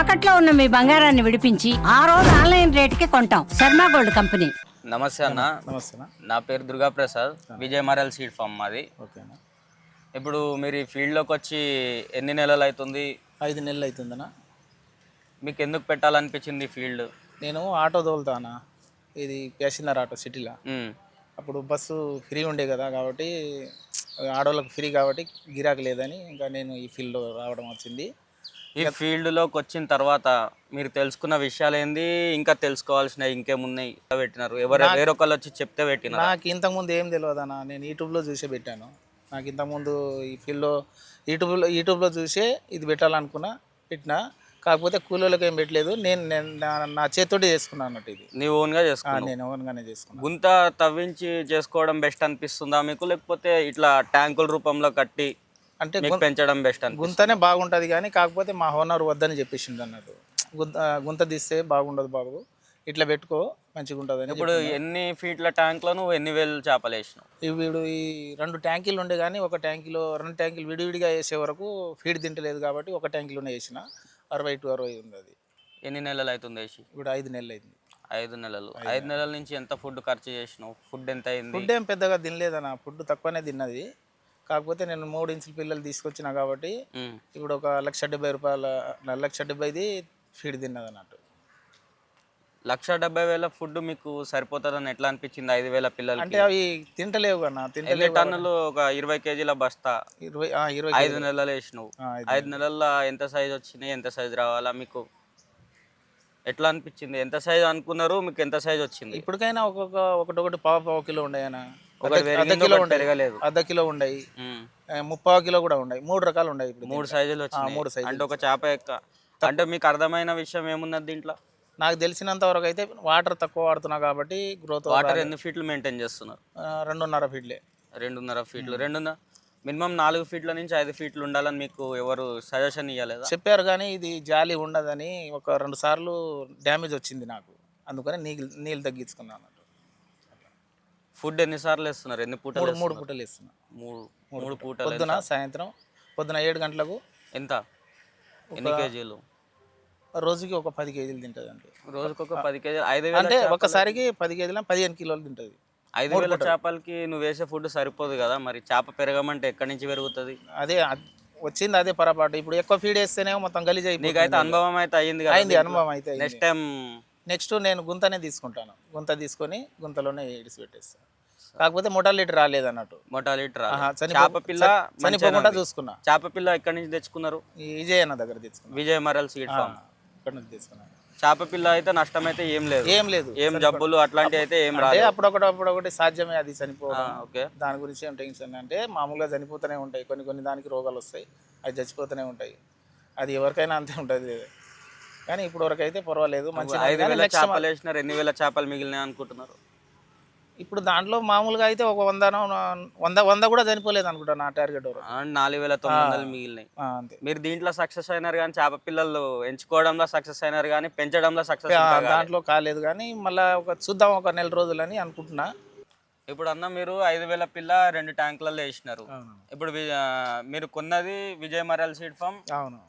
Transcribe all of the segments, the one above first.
తాకట్లో ఉన్న మీ బంగారాన్ని విడిపించి ఆ రోజు ఆన్లైన్ రేటుకి కొంటాం. Sharma gold company. నమస్తే అన్న. నమస్తేనా నా పేరు Durga Prasad Vijay murrel seed farm మాది. ఓకేనా ఇప్పుడు మీరు ఈ ఫీల్డ్లోకి వచ్చి ఎన్ని నెలలు అవుతుంది? ఐదు నెలలు అవుతుందనా మీకు ఎందుకు పెట్టాలనిపించింది ఈ ఫీల్డ్? నేను ఆటో తోలుతానా ఇది ప్యాసింజర్ ఆటో సిటీలో. అప్పుడు బస్సు ఫ్రీ ఉండే కదా కాబట్టి ఆడోళ్ళకి ఫ్రీ కాబట్టి గిరాకీ లేదని ఇంకా నేను ఈ ఫీల్డ్లో రావడం వచ్చింది. ఈ ఫీల్డ్లోకి వచ్చిన తర్వాత మీరు తెలుసుకున్న విషయాలు ఏంది ఇంకా తెలుసుకోవాల్సిన ఇంకేమున్నాయి? పెట్టినారు. ఎవరు వేరొకళ్ళు వచ్చి చెప్తే పెట్టినారు? నాకు ఇంతకుముందు ఏం తెలియదన్నా నేను యూట్యూబ్లో చూసే పెట్టాను. నాకు ఇంతకుముందు ఈ ఫీల్డ్లో యూట్యూబ్లో యూట్యూబ్లో చూసే ఇది పెట్టాలనుకున్నా పెట్టినా కాకపోతే కూలీలకు ఏం పెట్టలేదు. నేను నా- చేతితోటి చేసుకున్నాను అన్నట్టు ఇది. నీ ఓన్గా ఆ, చేసుకున్నావు. నేను ఓన్గానే చేసుకున్నాను గుంత తవ్వించి చేసుకోవడం బెస్ట్ అనిపిస్తుందా మీకు? లేకపోతే ఇట్లా ట్యాంకుల రూపంలో కట్టి అంటే పెంచడం బెస్ట్ గుంతనే బాగుంటుంది కానీ కాకపోతే మా హోనర్ వద్దని చెప్పేసిండు అన్నట్టు. గుంత గుంత తీస్తే బాగుండదు బాబు. ఇట్లా పెట్టుకో మంచిగా ఉంటుంది అని ఇప్పుడు ఎన్ని ఫీట్ల ట్యాంక్లో నువ్వు ఎన్ని వేలు చేపలు వేసినావు? వీడు ఈ రెండు ట్యాంకీలు ఉండే కానీ ఒక ట్యాంకీలో రెండు ట్యాంకీలు విడివిడిగా వేసే వరకు ఫీడ్ తింటలేదు కాబట్టి ఒక ట్యాంకీలోనే వేసిన. అరవై టు అరవై ఉంది అది ఎన్ని నెలలు అవుతుంది వేసి? ఇప్పుడు ఐదు నెలలు అయింది. ఐదు నెలలు. ఐదు నెలల నుంచి ఎంత ఫుడ్ ఖర్చు చేసినావు? ఫుడ్ ఎంత అయింది? ఫుడ్ ఏం పెద్దగా తినలేదన్న. ఫుడ్ తక్కువనే తిన్నది. కాకపోతే నేను మూడు ఇంచుల పిల్లలు తీసుకొచ్చిన కాబట్టి. ఇప్పుడు ఒక లక్ష డెబ్బై రూపాయల లక్ష డెబ్బైది ఫీడ్ తిన్నది అన్నట్టు. లక్ష డెబ్బై వేల ఫుడ్ మీకు సరిపోతుందని ఎట్లా అనిపించింది ఐదు వేల పిల్లలకి? అంటే అవి తింటలేవు కన్నా ఎన్ని తింటలేవు టన్నులు ఒక ఇరవై కేజీల బస్తా? ఇరవై ఇరవై ఐదు నెలలు వేసినావు. ఐదు నెలల్లో ఎంత సైజ్ వచ్చినాయి ఎంత సైజ్ రావాలా మీకు? ఎట్లా అనిపించింది? ఎంత సైజ్ అనుకున్నారు మీకు ఎంత సైజ్ వచ్చింది? ఇప్పటికైనా ఒక్కొక్క ఒకటి ఒకటి పావు పావు కిలో ఉండయనా? పెరిగింది, ఒకటి పెరగలేదు. అర్ధ కిలో ఉండయి. ఉమ్. ముప్పావు కిలో కూడా ఉన్నాయి మూడు రకాలు ఉన్నాయి ఇప్పుడు మూడు సైజులు మూడు సైజులు అంటే ఒక చేప ఎక్క అంటే మీకు అర్థమైన విషయం ఏమున్నది దీంట్లో? నాకు తెలిసినంత వరకు అయితే వాటర్ తక్కువ వాడుతున్నా కాబట్టి గ్రోత్ వాటర్ ఎన్ని ఫీట్లు మెయింటైన్ చేస్తున్నారు? రెండున్నర ఫీట్లే రెండున్నర ఫీట్లు రెండున్నర మినిమం నాలుగు ఫీట్ల నుంచి ఐదు ఫీట్లు ఉండాలని మీకు ఎవరు సజెషన్ ఇవ్వలేదా చెప్పారు కానీ ఇది జాలి ఉండదని ఒక రెండు సార్లు డ్యామేజ్ వచ్చింది నాకు. అందుకని నీళ్ళు నీళ్ళు తగ్గించుకున్నాను ఫుడ్ ఎన్నిసార్లు వేస్తున్నారు? ఎన్ని పూటలు మూడు మూడు వేస్తున్నారు? పూటలు ఇస్తున్నా మూడు మూడు పూటలు. పొద్దున సాయంత్రం పొద్దున ఏడు గంటలకు ఎంత? ఎన్ని కేజీలు? రోజుకి ఒక పది కేజీలు తింటుంది అండి రోజుకొక పది కేజీలు ఐదు వేల అంటే ఒకసారికి పది కేజీల పదిహేను కిలోలు తింటుంది. ఐదు వేల చేపలకి నువ్వు వేసే ఫుడ్ సరిపోదు కదా? మరి చేప పెరగమంటే ఎక్కడి నుంచి పెరుగుతుంది? అదే అద్- వచ్చింది అదే పొరపాటు. ఇప్పుడు ఎక్కువ ఫీడ్ వేస్తేనేమో మొత్తం గలీజ్ నీకైతే అయిపోయింది అనుభవం అయితే అయ్యింది కదా అయింది అనుభవం అయితే అయింది. నెక్స్ట్ టైం నెక్స్ట్ నేను గుంతనే తీసుకుంటాను. గుంత తీసుకొని గుంతలోనే ఇడిసి పెట్టేస్తాను కాకపోతే మొటాలిటీ రాలేదు అన్నట్టు. మొటాలిటీ చేప పిల్ల చని- చనిపోకుండా. చూసుకున్నా. చేప పిల్ల ఎక్కడి నుంచి తెచ్చుకున్నారు? విజయ్ అన్న దగ్గర తెచ్చుకున్నా. Vijay murrel farm. ఇక్కడ నుంచి తీసుకున్నా చేప పిల్ల అయితే నష్టం అయితే ఏం లేదు. ఏం లేదు. ఏం జబ్బులు అట్లాంటివి అయితే ఏం రాదు అప్పుడొకటి అప్పుడొకటి సాధ్యమే అది చనిపోవడం. ఓకే. దాని గురించి ఏం టెన్షన్ అంటే మామూలుగా చనిపోతూనే ఉంటాయి. కొన్ని కొన్ని దానికి రోగాలు వస్తాయి. అవి చచ్చిపోతూనే ఉంటాయి. అది ఎవరికైనా అంతే ఉంటుంది. కానీ ఇప్పుడు వరకు అయితే పర్వాలేదు మంచి ఐదు వేల చేపలు వేసినారు ఎన్ని వేల చేపలు మిగిలినాయి అనుకుంటున్నారు? ఇప్పుడు దాంట్లో మామూలుగా అయితే ఒక వందనో వంద వంద కూడా చనిపోలేదు అనుకుంటా నా టార్గెట్ నాలుగు వేల తొమ్మిది వందలు మిగిలినాయి. మీరు దీంట్లో సక్సెస్ అయినారు కానీ చేప పిల్లలు ఎంచుకోవడంలో సక్సెస్ అయినారు కానీ పెంచడంలో సక్సెస్ దాంట్లో కాలేదు కానీ మళ్ళీ ఒక చూద్దాం ఒక నెల రోజులని అనుకుంటున్నా. ఇప్పుడు అన్న మీరు ఐదు వేల పిల్ల రెండు ట్యాంకులలో వేసినారు. ఇప్పుడు మీరు కొన్నది విజయ్ మరల్ సీడ్ ఫామ్. అవును.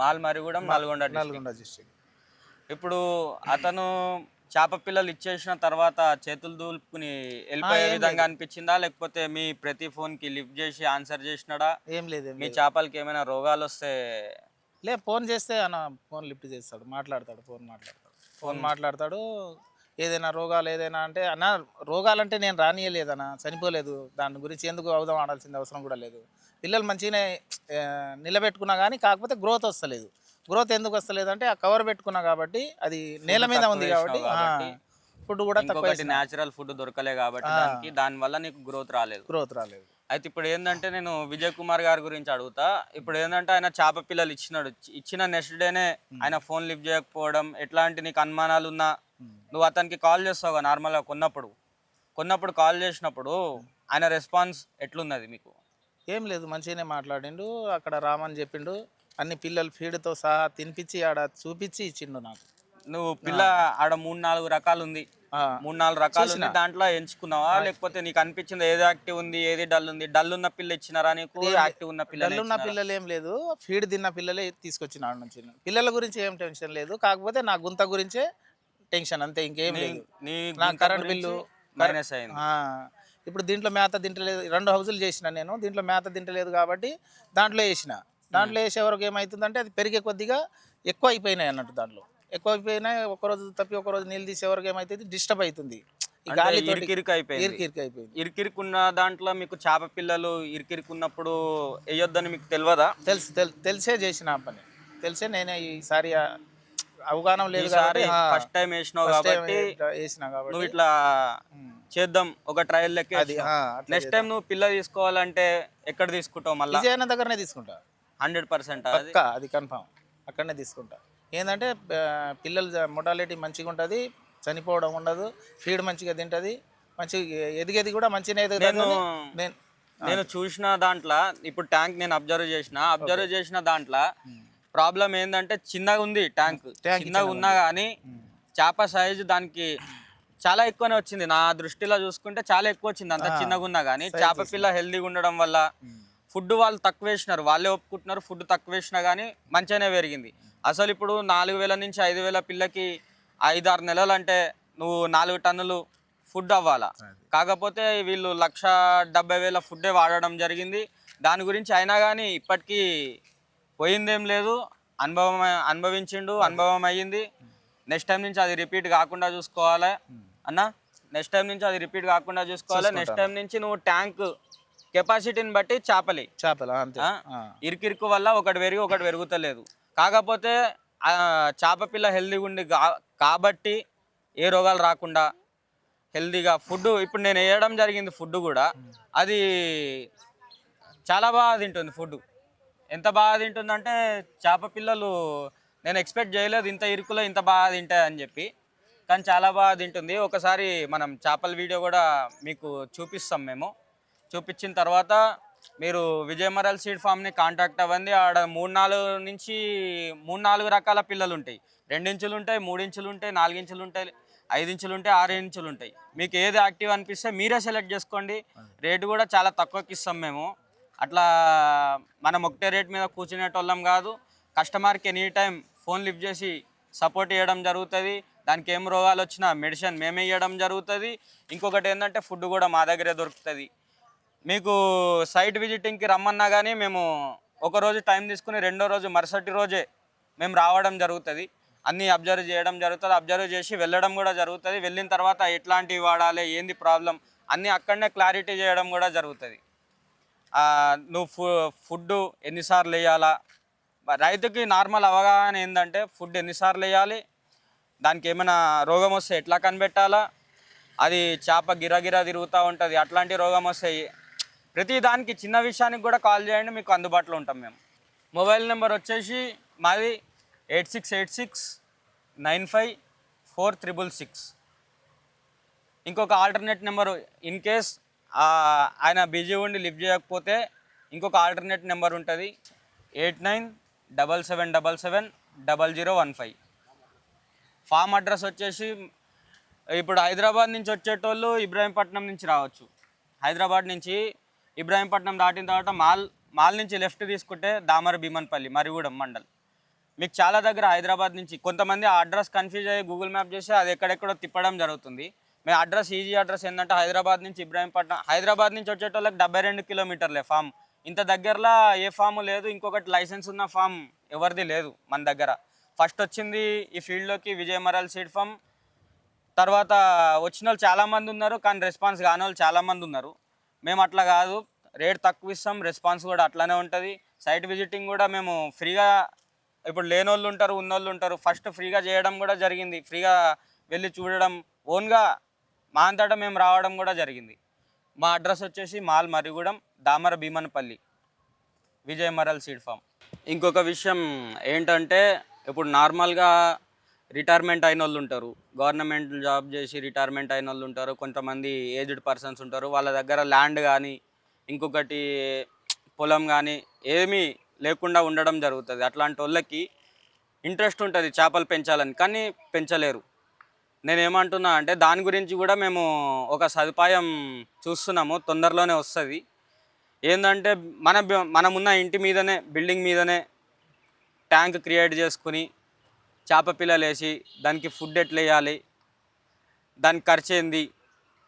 మాల్ మరిగూడెం నల్గొండ. నల్గొండ డిస్ట్రిక్ట్ ఇప్పుడు అతను చేప పిల్లలు ఇచ్చేసిన తర్వాత చేతులు దూల్పుకుని వెళ్ళిపోయే విధంగా అనిపించిందా? లేకపోతే మీ ప్రతి ఫోన్కి లిఫ్ట్ చేసి ఆన్సర్ చేసినాడా? ఏం లేదు మీ. చేపలకి ఏమైనా రోగాలు వస్తే లే ఫోన్ చేస్తే అన్న ఫోన్ లిఫ్ట్ చేస్తాడు మాట్లాడతాడు ఫోన్ మాట్లాడతాడు. ఫోన్ మాట్లాడతాడు ఏదైనా రోగాలు ఏదైనా అంటే అన్న రోగాలంటే నేను రానియలేదన్న చనిపోలేదు. దాని గురించి ఎందుకు అవధం ఆడాల్సిన అవసరం కూడా లేదు. పిల్లలు మంచిగానే నిలబెట్టుకున్నా కానీ కాకపోతే గ్రోత్ వస్తలేదు. గ్రోత్ ఎందుకు వస్తలేదు అంటే ఆ కవర్ పెట్టుకున్నా కాబట్టి అది నేల మీద ఉంది కాబట్టి ఫుడ్ కూడా తక్కువ న్యాచురల్ ఫుడ్ దొరకలే కాబట్టి దానికి దాని వల్ల నీకు గ్రోత్ రాలేదు. గ్రోత్ రాలేదు. అయితే ఇప్పుడు ఏంటంటే నేను విజయ్ కుమార్ గారి గురించి అడుగుతా. ఇప్పుడు ఏంటంటే ఆయన చేప పిల్లలు ఇచ్చినాడు. ఇచ్చిన నెక్స్ట్ డేనే ఆయన ఫోన్ లిఫ్ట్ చేయకపోవడం ఎట్లాంటి నీకు అనుమానాలు ఉన్నా నువ్వు అతనికి కాల్ చేస్తావు కదా నార్మల్గా కొన్నప్పుడు. కొన్నప్పుడు కాల్ చేసినప్పుడు ఆయన రెస్పాన్స్ ఎట్లున్నది మీకు? ఏం లేదు మంచిగానే మాట్లాడిండు అక్కడ రామని చెప్పిండు అన్ని పిల్లలు ఫీడ్తో సహా తినిపించి ఆడ చూపించి ఇచ్చిండు నాకు. నువ్వు పిల్ల ఆడ మూడు నాలుగు రకాలు ఉంది మూడు నాలుగు రకాలు. ఉన్నాయి దాంట్లో ఎంచుకున్నావా? లేకపోతే నీకు అనిపించింది ఏది యాక్టివ్ ఉంది ఏది డల్ ఉంది? డల్ ఉన్న పిల్ల ఇచ్చినారా నీకు? యాక్టివ్ ఉన్న పిల్ల పిల్లలు ఉన్న పిల్లలు ఏం లేదు ఫీడ్ తిన్న పిల్లలే తీసుకొచ్చిన ఆడ నుంచి. పిల్లల గురించి ఏం టెన్షన్ లేదు కాకపోతే నా గుంత గురించే టెన్షన్ అంతే ఇంకేం లేదు. నీ కరెంట్ బిల్లు మైనస్ అయింది. ఇప్పుడు దీంట్లో మేత తింటలేదు. రెండు హౌజులు చేసిన నేను దీంట్లో మేత తింటలేదు కాబట్టి దాంట్లో వేసిన. దాంట్లో వేసే వరకు ఏమవుతుందంటే అది పెరిగే కొద్దిగా ఎక్కువ అయిపోయినాయి అన్నట్టు దాంట్లో. ఎక్కువ అయిపోయినాయి ఒకరోజు తప్పి ఒక రోజు నీళ్ళు తీసే వరకు ఏమవుతుంది డిస్టర్బ్ అవుతుంది. ఈ అంటే గాలి ఇరికిరికి అయిపోయింది. ఇరికి అయిపోయింది. ఇరికిరికి ఉన్న దాంట్లో మీకు చేప పిల్లలు ఇరికిరికి ఉన్నప్పుడు వేయొద్దని మీకు తెలియదా తెలుసు తెల్- తెలిసే చేసిన పని. తెలిసే నేనే ఈసారి అవగాహన లేదు ఈసారి ఫస్ట్ టైం వేసినావు కాబట్టి వేసిన కాబట్టి నువ్వు ఇట్లా. చేద్దాం ఒక ట్రయల్ లెక్క నెక్స్ట్ టైం నువ్వు పిల్ల తీసుకోవాలంటే ఎక్కడ తీసుకుంటావు మళ్ళీ? విజయన్న దగ్గరనే తీసుకుంటా. హండ్రెడ్ పర్సెంట్ అది? కన్ఫామ్ అక్కడనే తీసుకుంటా. ఏంటంటే పిల్లల మొటాలిటీ మంచిగా ఉంటుంది చనిపోవడం ఉండదు ఫీడ్ మంచిగా తింటది మంచిగా ఎదిగేది కూడా మంచిగా ఎదుగుతుంది నేను నేను చూసిన దాంట్లో ఇప్పుడు ట్యాంక్ నేను అబ్జర్వ్ చేసిన అబ్జర్వ్ చేసిన దాంట్లో ప్రాబ్లం ఏంటంటే చిన్నగా ఉంది ట్యాంక్. చిన్నగా ఉన్నా కానీ చేప సైజు దానికి చాలా ఎక్కువనే వచ్చింది. నా దృష్టిలో చూసుకుంటే చాలా ఎక్కువ వచ్చింది. అంత చిన్నగా ఉన్నా కానీ చేప పిల్ల హెల్దీగా ఉండడం వల్ల ఫుడ్ వాళ్ళు తక్కువ వేసినారు. వాళ్ళే ఒప్పుకుంటున్నారు. ఫుడ్ తక్కువ వేసినా కానీ మంచిగానే పెరిగింది. అసలు ఇప్పుడు నాలుగు వేల నుంచి ఐదు వేల పిల్లకి ఐదు ఆరు నెలలు అంటే నువ్వు నాలుగు టన్నులు ఫుడ్ అవ్వాలా? కాకపోతే వీళ్ళు లక్ష డెబ్బై వేల ఫుడ్డే వాడడం జరిగింది. దాని గురించి అయినా కానీ ఇప్పటికీ పోయిందేం లేదు. అనుభవం అనుభవించిండు అనుభవం అయ్యింది నెక్స్ట్ టైం నుంచి అది రిపీట్ కాకుండా చూసుకోవాలి. అన్న నెక్స్ట్ టైం నుంచి అది రిపీట్ కాకుండా చూసుకోవాలి. నెక్స్ట్ టైం నుంచి నువ్వు ట్యాంక్ కెపాసిటీని బట్టి చేపలి. చేపలు. ఇరికిరికి వల్ల ఒకటి పెరిగి ఒకటి పెరుగుతలేదు. కాకపోతే చేప పిల్ల హెల్దీగా ఉండి కా- కాబట్టి ఏ రోగాలు రాకుండా హెల్దీగా ఫుడ్ ఇప్పుడు నేను వేయడం జరిగింది ఫుడ్ కూడా. అది చాలా బాగా తింటుంది ఫుడ్ ఎంత బాగా తింటుందంటే చేప పిల్లలు నేను ఎక్స్పెక్ట్ చేయలేదు ఇంత ఇరుకులో ఇంత బాగా తింటాయి అని చెప్పి. కానీ చాలా బాగా తింటుంది. ఒకసారి మనం చేపల వీడియో కూడా మీకు చూపిస్తాం మేము. చూపించిన తర్వాత మీరు విజయమరల్ సీడ్ ఫామ్ని కాంటాక్ట్ అవ్వండి. ఆడ మూడు నాలుగు నుంచి మూడు నాలుగు రకాల పిల్లలు ఉంటాయి. రెండించులు ఉంటాయి మూడించులు ఉంటాయి నాలుగించులు ఉంటాయి ఐదు ఇంచులు ఉంటాయి ఆరు ఇంచులు ఉంటాయి. మీకు ఏది యాక్టివ్ అనిపిస్తే మీరే సెలెక్ట్ చేసుకోండి. రేటు కూడా చాలా తక్కువకి ఇస్తాం మేము. అట్లా మనం ఒకటే రేట్ మీద కూర్చునేటోళ్ళం కాదు. కస్టమర్కి ఎనీ టైం ఫోన్ లిఫ్ట్ చేసి సపోర్ట్ చేయడం జరుగుతుంది. దానికి ఏం రోగాలు వచ్చినా మెడిసిన్ మేమే ఇవ్వడం జరుగుతుంది. ఇంకొకటి ఏంటంటే ఫుడ్ కూడా మా దగ్గరే దొరుకుతుంది. మీకు సైట్ విజిటింగ్కి రమ్మన్నా కానీ మేము ఒక రోజు టైం తీసుకుని రెండో రోజు మరుసటి రోజే మేము రావడం జరుగుతుంది. అన్నీ అబ్జర్వ్ చేయడం జరుగుతుంది. అబ్జర్వ్ చేసి వెళ్ళడం కూడా జరుగుతుంది. వెళ్ళిన తర్వాత ఎట్లాంటివి వాడాలి ఏంది ప్రాబ్లం అన్నీ అక్కడనే క్లారిటీ చేయడం కూడా జరుగుతుంది. నువ్వు ఫు ఫుడ్ ఎన్నిసార్లు వేయాలా? రైతుకి నార్మల్ అవగాహన ఏంటంటే ఫుడ్ ఎన్నిసార్లు వేయాలి? దానికి ఏమైనా రోగం వస్తే ఎట్లా కనిపెట్టాలా? అది చేప గిరగిరా తిరుగుతూ ఉంటుంది అట్లాంటి రోగం వస్తాయి ప్రతి దానికి చిన్న విషయానికి కూడా కాల్ చేయండి మీకు అందుబాటులో ఉంటాం మేము. మొబైల్ నెంబర్ వచ్చేసి మాది eight six eight six nine five four triple six. ఇంకొక ఆల్టర్నేట్ నెంబర్ ఇన్ కేస్ ఆయన బిజీ ఉండి లిఫ్ట్ చేయకపోతే ఇంకొక ఆల్టర్నేట్ నెంబర్ ఉంటుంది. Eight nine double seven double seven double zero one five. Farm address వచ్చేసి ఇప్పుడు హైదరాబాద్ నుంచి వచ్చేటోళ్ళు ఇబ్రాహీంపట్నం నుంచి రావచ్చు. హైదరాబాద్ నుంచి ఇబ్రాహీంపట్నం దాటిన తర్వాత మాల్ మాల్ నుంచి లెఫ్ట్ తీసుకుంటే దామర భీమన్పల్లి మరిగూడెం మండల్. మీకు చాలా దగ్గర హైదరాబాద్ నుంచి కొంతమంది ఆ అడ్రస్ కన్ఫ్యూజ్ అయ్యి గూగుల్ మ్యాప్ చేసి అది ఎక్కడెక్కడో తిప్పడం జరుగుతుంది. మీ అడ్రస్ ఈజీ అడ్రస్ ఏంటంటే హైదరాబాద్ నుంచి ఇబ్రాహీంపట్నం. హైదరాబాద్ నుంచి వచ్చేటోళ్ళకి డెబ్బై రెండు కిలోమీటర్లే ఫామ్. ఇంత దగ్గరలో ఏ ఫామ్ లేదు ఇంకొకటి లైసెన్స్ ఉన్న ఫామ్ ఎవరిది లేదు మన దగ్గర. ఫస్ట్ వచ్చింది ఈ ఫీల్డ్లోకి విజయమరల్ సీడ్ ఫామ్. తర్వాత వచ్చిన వాళ్ళు చాలామంది ఉన్నారు కానీ రెస్పాన్స్ కాని వాళ్ళు చాలామంది ఉన్నారు. మేము అట్లా కాదు రేట్ తక్కువ ఇస్తాం రెస్పాన్స్ కూడా అట్లానే ఉంటుంది. సైట్ విజిటింగ్ కూడా మేము ఫ్రీగా ఇప్పుడు లేని వాళ్ళు ఉంటారు ఉన్నోళ్ళు ఉంటారు ఫస్ట్ ఫ్రీగా చేయడం కూడా జరిగింది. ఫ్రీగా వెళ్ళి చూడడం. ఓన్గా మా అంతటా మేము రావడం కూడా జరిగింది. మా అడ్రస్ వచ్చేసి Mal Marigudem Damara Bhimanapalli Vijay murrel seed farm. ఇంకొక విషయం ఏంటంటే ఇప్పుడు నార్మల్గా రిటైర్మెంట్ అయిన వాళ్ళు ఉంటారు. గవర్నమెంట్ జాబ్ చేసి రిటైర్మెంట్ అయిన వాళ్ళు ఉంటారు. కొంతమంది ఏజ్డ్ పర్సన్స్ ఉంటారు. వాళ్ళ దగ్గర ల్యాండ్ కానీ ఇంకొకటి పొలం కానీ ఏమీ లేకుండా ఉండడం జరుగుతుంది. అట్లాంటి వాళ్ళకి ఇంట్రెస్ట్ ఉంటుంది చేపలు పెంచాలని. కానీ పెంచలేరు. నేను ఏమంటున్నా అంటే దాని గురించి కూడా మేము ఒక సదుపాయం చూస్తున్నాము తొందరలోనే వస్తుంది. ఏంటంటే మన మనమున్న ఇంటి మీదనే బిల్డింగ్ మీదనే ట్యాంక్ క్రియేట్ చేసుకుని చేప పిల్లలు వేసి దానికి ఫుడ్ ఎట్లా వేయాలి దానికి ఖర్చు ఏంది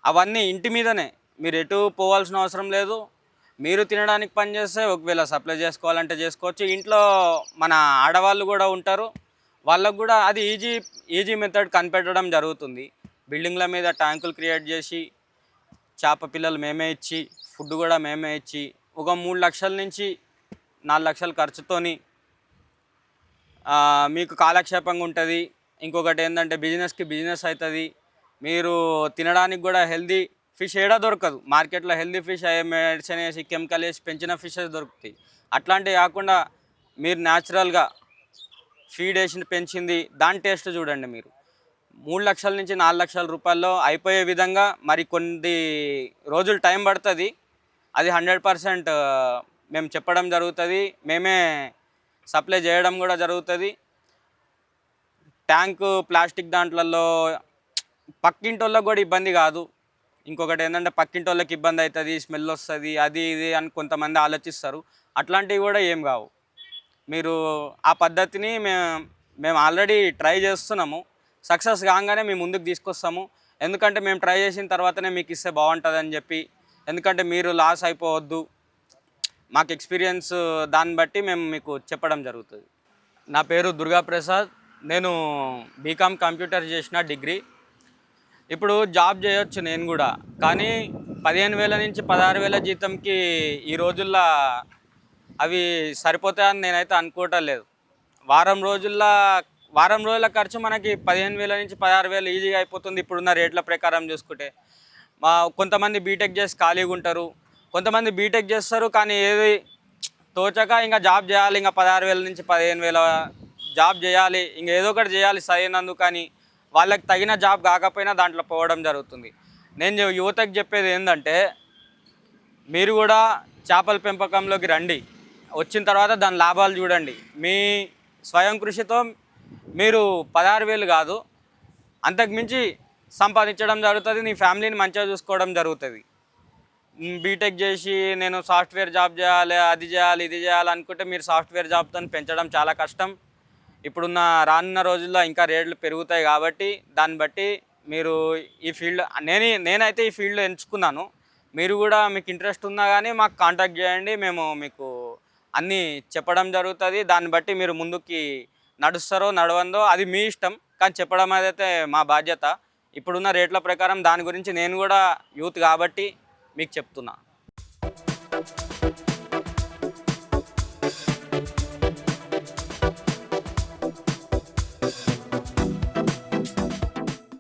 అవన్నీ ఇంటి మీదనే. మీరు ఎటు పోవాల్సిన అవసరం లేదు. మీరు తినడానికి పని చేస్తే ఒకవేళ సప్లై చేసుకోవాలంటే చేసుకోవచ్చు. ఇంట్లో మన ఆడవాళ్ళు కూడా ఉంటారు. వాళ్ళకు కూడా అది ఈజీ ఈజీ మెథడ్ కనిపెట్టడం జరుగుతుంది. బిల్డింగ్ల మీద ట్యాంకులు క్రియేట్ చేసి చేప పిల్లలు మేమే ఇచ్చి ఫుడ్ కూడా మేమే ఇచ్చి ఒక మూడు లక్షల నుంచి నాలుగు లక్షల ఖర్చుతోని మీకు కాలక్షేపంగా ఉంటుంది. ఇంకొకటి ఏంటంటే బిజినెస్కి బిజినెస్ అవుతుంది మీరు తినడానికి కూడా హెల్దీ ఫిష్ ఏడా దొరకదు. మార్కెట్లో హెల్దీ ఫిష్ మెడిసిన్ వేసి కెమికల్ వేసి పెంచిన ఫిషెస్ దొరుకుతాయి. అట్లాంటివి కాకుండా మీరు న్యాచురల్గా ఫీడ్ వేసి పెంచింది దాని టేస్ట్ చూడండి మీరు. మూడు లక్షల నుంచి నాలుగు లక్షల రూపాయల్లో అయిపోయే విధంగా మరి కొన్ని రోజులు టైం పడుతుంది. అది హండ్రెడ్ పర్సెంట్ మేము చెప్పడం జరుగుతుంది. మేమే సప్లై చేయడం కూడా జరుగుతుంది. ట్యాంకు ప్లాస్టిక్ దాంట్లలో పక్కింటి వాళ్ళకి కూడా ఇబ్బంది కాదు. ఇంకొకటి ఏంటంటే పక్కింటి వాళ్ళకి ఇబ్బంది అవుతుంది స్మెల్ వస్తుంది అది ఇది అని కొంతమంది ఆలోచిస్తారు. అట్లాంటివి కూడా ఏం కావు. మీరు ఆ పద్ధతిని మేము మేము ఆల్రెడీ ట్రై చేస్తున్నాము. సక్సెస్ కాగానే మేము ముందుకు తీసుకొస్తాము. ఎందుకంటే మేము ట్రై చేసిన తర్వాతనే మీకు ఇస్తే బాగుంటుందని చెప్పి ఎందుకంటే మీరు లాస్ అయిపోవద్దు. మాకు ఎక్స్పీరియన్స్ దాన్ని బట్టి మేము మీకు చెప్పడం జరుగుతుంది. నా పేరు దుర్గా ప్రసాద్ నేను బీకామ్ కంప్యూటర్ చేసిన డిగ్రీ. ఇప్పుడు జాబ్ చేయొచ్చు నేను కూడా. కానీ పదిహేను వేల నుంచి పదహారు వేల జీతంకి ఈ రోజుల్లో అవి సరిపోతాయని నేనైతే అనుకోవటం లేదు. వారం రోజుల్లో వారం రోజుల ఖర్చు మనకి పదిహేను వేల నుంచి పదహారు వేలు ఈజీగా అయిపోతుంది ఇప్పుడున్న రేట్ల ప్రకారం చూసుకుంటే. మా కొంతమంది బీటెక్ చేసి ఖాళీగా ఉంటారు. కొంతమంది బీటెక్ చేస్తారు కానీ ఏది తోచక ఇంకా జాబ్ చేయాలి. ఇంకా పదహారు వేల నుంచి పదిహేను వేల జాబ్ చేయాలి. ఇంకా ఏదో ఒకటి చేయాలి సరైనందుకు కానీ వాళ్ళకి తగిన జాబ్ కాకపోయినా దాంట్లో పోవడం జరుగుతుంది. నేను యువతకు చెప్పేది ఏంటంటే మీరు కూడా చేపల పెంపకంలోకి రండి. వచ్చిన తర్వాత దాని లాభాలు చూడండి. మీ స్వయం కృషితో మీరు పదహారు వేలు కాదు అంతకుమించి సంపాదించడం జరుగుతుంది నీ ఫ్యామిలీని మంచిగా చూసుకోవడం జరుగుతుంది. బీటెక్ చేసి నేను సాఫ్ట్వేర్ జాబ్ చేయాలి అది చేయాలి ఇది చేయాలి అనుకుంటే మీరు సాఫ్ట్వేర్ జాబ్తో పెంచడం చాలా కష్టం. ఇప్పుడున్న రానున్న రోజుల్లో ఇంకా రేట్లు పెరుగుతాయి కాబట్టి దాన్ని బట్టి మీరు ఈ ఫీల్డ్ నేను నేనైతే ఈ ఫీల్డ్ ఎంచుకున్నాను. మీరు కూడా మీకు ఇంట్రెస్ట్ ఉన్నా కానీ మాకు కాంటాక్ట్ చేయండి మేము మీకు అన్నీ చెప్పడం జరుగుతుంది. దాన్ని బట్టి మీరు ముందుకి నడుస్తారో నడవందో అది మీ ఇష్టం. కానీ చెప్పడం అయితే మా బాధ్యత ఇప్పుడున్న రేట్ల ప్రకారం దాని గురించి నేను కూడా యూత్ కాబట్టి మీకు చెప్తున్నా.